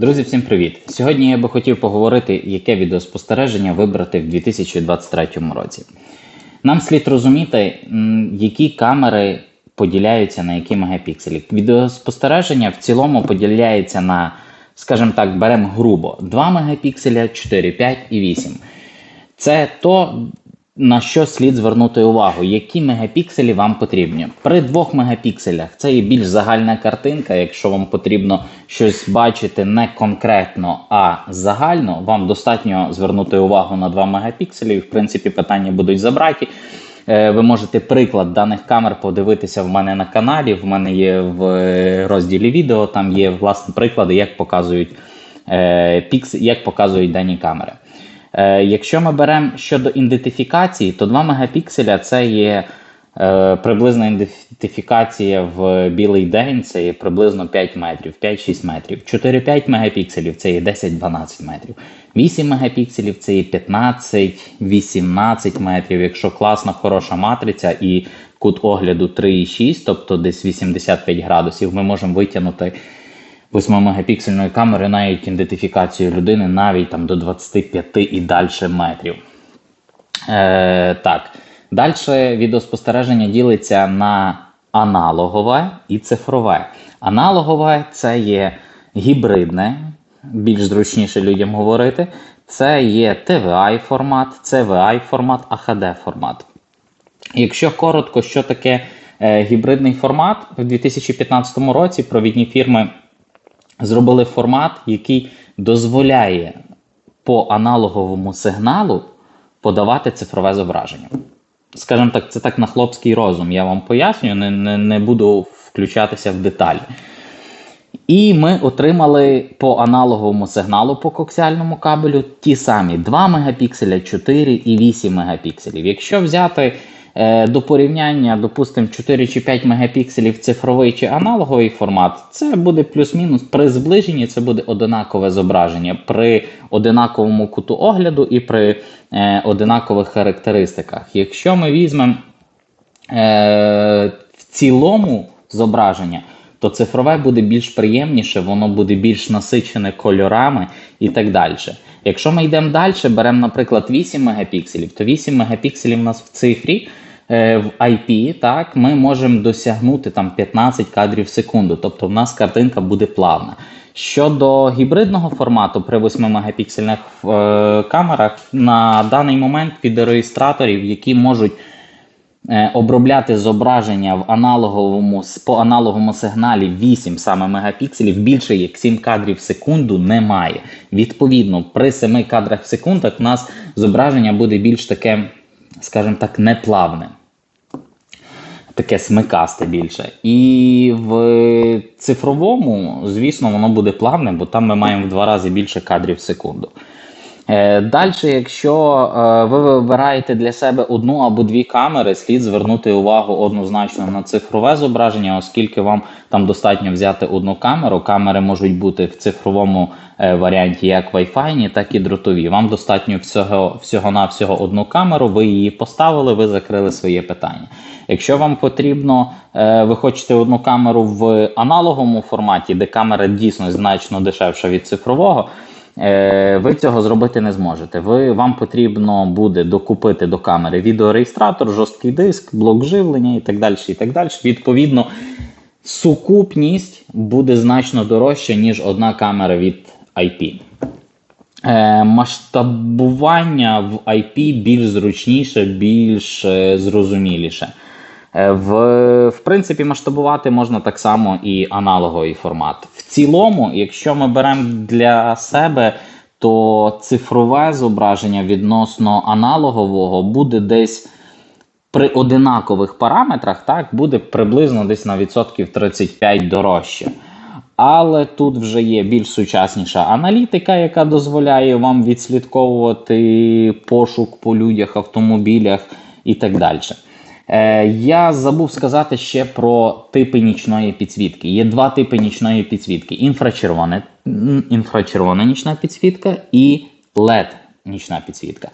Друзі, всім привіт! Сьогодні я би хотів поговорити, яке відеоспостереження вибрати в 2023 році. Нам слід розуміти, які камери поділяються на які мегапікселі. Відеоспостереження в цілому поділяється на, скажімо так, беремо грубо 2 мегапікселя, 4, 5 і 8. Це то, на що слід звернути увагу, які мегапікселі вам потрібні. При 2 мегапікселях це є більш загальна картинка. Якщо вам потрібно щось бачити не конкретно, а загально, вам достатньо звернути увагу на 2 мегапікселі. В принципі, питання будуть забраті. Е, Ви можете приклад даних камер подивитися в мене на каналі. В мене є в е, розділі відео. Там є власне приклади, як показують е, як показують дані камери. Е, Якщо ми беремо щодо ідентифікації, то 2 мегапікселя це є е, приблизна ідентифікація в білий день, це є приблизно 5 метрів, 5-6 метрів. 4-5 мегапікселів це є 10-12 метрів. 8 мегапікселів це є 15-18 метрів. Якщо класна, хороша матриця і кут огляду 3,6, тобто десь 85 градусів, ми можемо витягнути 8-мегапіксельної камери навіть ідентифікацію людини навіть там до 25 і далі метрів. Е, так. Далі відеоспостереження ділиться на аналогове і цифрове. Аналогове це є гібридне, більш зручніше людям говорити. Це є TVI формат, CVI формат, AHD формат. Якщо коротко, що таке е, гібридний формат, в 2015 році провідні фірми зробили формат, який дозволяє по аналоговому сигналу подавати цифрове зображення. Скажімо так, це так на хлопський розум. Я вам пояснюю, не, не, не буду включатися в деталі. І ми отримали по аналоговому сигналу по коаксіальному кабелю ті самі 2 мегапікселя, 4 і 8 мегапікселів. Якщо взяти е, до порівняння, допустимо, 4 чи 5 мегапікселів цифровий чи аналоговий формат, це буде плюс-мінус при зближенні, це буде одинакове зображення при одинаковому куту огляду і при е, одинакових характеристиках. Якщо ми візьмемо е, в цілому зображення, то цифрове буде більш приємніше, воно буде більш насичене кольорами і так далі. Якщо ми йдемо далі, беремо, наприклад, 8 мегапікселів, то 8 мегапікселів у нас в цифрі. е, В IP так, ми можемо досягнути там 15 кадрів в секунду, тобто в нас картинка буде плавна. Щодо гібридного формату при 8 мегапіксельних е, камерах, на даний момент відеореєстраторів, які можуть обробляти зображення в аналоговому по аналоговому сигналі 8 саме мегапікселів більше як 7 кадрів в секунду немає. Відповідно, при 7 кадрах в секундах у нас зображення буде більш таке, скажімо так, неплавне. Таке смикасте більше. І в цифровому, звісно, воно буде плавним, бо там ми маємо в два рази більше кадрів в секунду. Е, Далі, якщо е, ви вибираєте для себе одну або дві камери, слід звернути увагу однозначно на цифрове зображення, оскільки вам там достатньо взяти одну камеру. Камери можуть бути в цифровому е, варіанті як Wi-Fi, так і дротові. Вам достатньо всього, всього-навсього одну камеру, ви її поставили, ви закрили своє питання. Якщо вам потрібно, ви хочете одну камеру в аналоговому форматі, де камера дійсно значно дешевша від цифрового. Е, Ви цього зробити не зможете. Ви, Вам потрібно буде докупити до камери відеореєстратор, жорсткий диск, блок живлення і так далі. І так далі. Відповідно, сукупність буде значно дорожча, ніж одна камера від IP. Е, масштабування в IP більш зручніше, більш е, зрозуміліше. Е, В, в принципі, масштабувати можна так само і аналоговий формат. В цілому, якщо ми беремо для себе, то цифрове зображення відносно аналогового буде десь при одинакових параметрах, так, буде приблизно десь на відсотків 35 дорожче. Але тут вже є більш сучасніша аналітика, яка дозволяє вам відслідковувати пошук по людях, автомобілях і так далі. Е, я забув сказати ще про типи нічної підсвітки. Є два типи нічної підсвітки: інфрачервоне, м, інфрачервона нічна підсвітка і LED нічна підсвітка.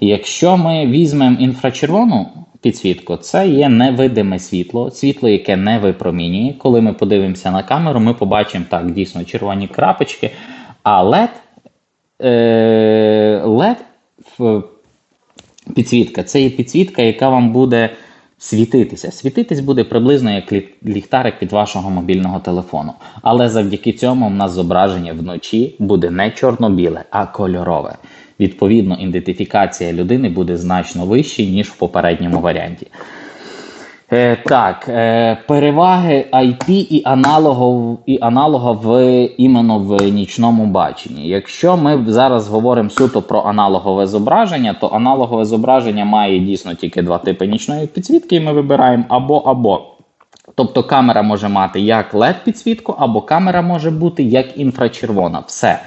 Якщо ми візьмемо інфрачервону підсвітку, це є невидиме світло, світло, яке не випромінює. Коли ми подивимося на камеру, ми побачимо так, дійсно червоні крапочки. А LED, е, LED підсвітка це є підсвітка, яка вам буде світитися. Світитись буде приблизно як лі- ліхтарик від вашого мобільного телефону. Але завдяки цьому в нас зображення вночі буде не чорно-біле, а кольорове. Відповідно, ідентифікація людини буде значно вища, ніж в попередньому варіанті. Е, так, е, переваги IP і аналогов, і аналога в іменно в нічному баченні. Якщо ми зараз говоримо суто про аналогове зображення, то аналогове зображення має дійсно тільки два типи нічної підсвітки, і ми вибираємо або або. Тобто камера може мати як LED підсвітку, або камера може бути як інфрачервона. Все.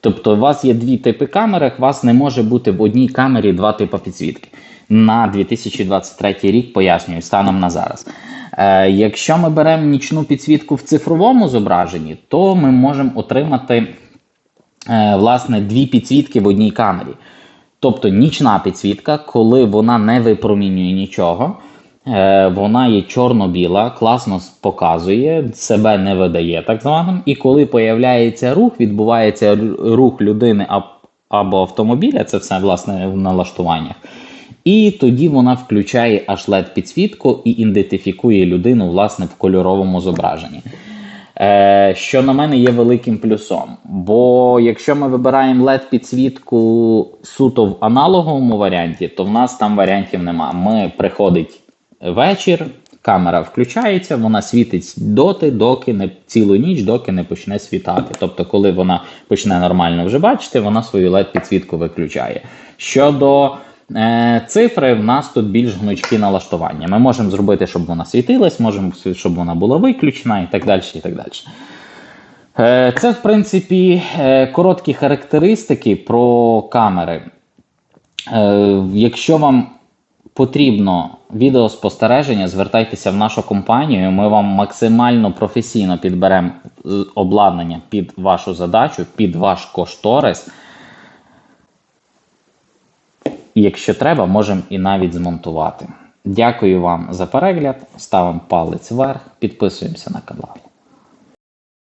Тобто, у вас є дві типи камери, у вас не може бути в одній камері два типи підсвітки. На 2023 рік пояснюю станом на зараз. Е, якщо ми беремо нічну підсвітку в цифровому зображенні, то ми можемо отримати е, власне дві підсвітки в одній камері. Тобто нічна підсвітка, коли вона не випромінює нічого, е, вона є чорно-біла, класно показує, себе не видає, так званим. І коли появляється рух, відбувається рух людини або автомобіля, це все власне в налаштуваннях. І тоді вона включає аж led підсвітку і ідентифікує людину власне в кольоровому зображенні. Е, що на мене є великим плюсом. Бо якщо ми вибираємо led підсвітку суто в аналоговому варіанті, то в нас там варіантів нема. Ми приходить вечір, камера включається, вона світить доти, доки не цілу ніч, доки не почне світати. Тобто, коли вона почне нормально вже бачити, вона свою led підсвітку виключає. Щодо цифри, в нас тут більш гнучкі налаштування. Ми можемо зробити, щоб вона світилась, можемо, щоб вона була виключена і так далі. І так далі. Е, Це, в принципі, е, короткі характеристики про камери. Е, Якщо вам потрібно відеоспостереження, звертайтеся в нашу компанію. Ми вам максимально професійно підберемо е, обладнання під вашу задачу, під ваш кошторис. Якщо треба, можемо і навіть змонтувати. Дякую вам за перегляд. Ставимо палець вверх, підписуємося на канал.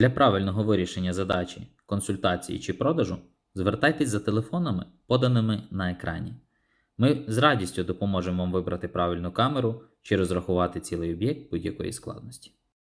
Для правильного вирішення задачі, консультації чи продажу звертайтесь за телефонами, поданими на екрані. Ми з радістю допоможемо вам вибрати правильну камеру чи розрахувати цілий об'єкт будь-якої складності.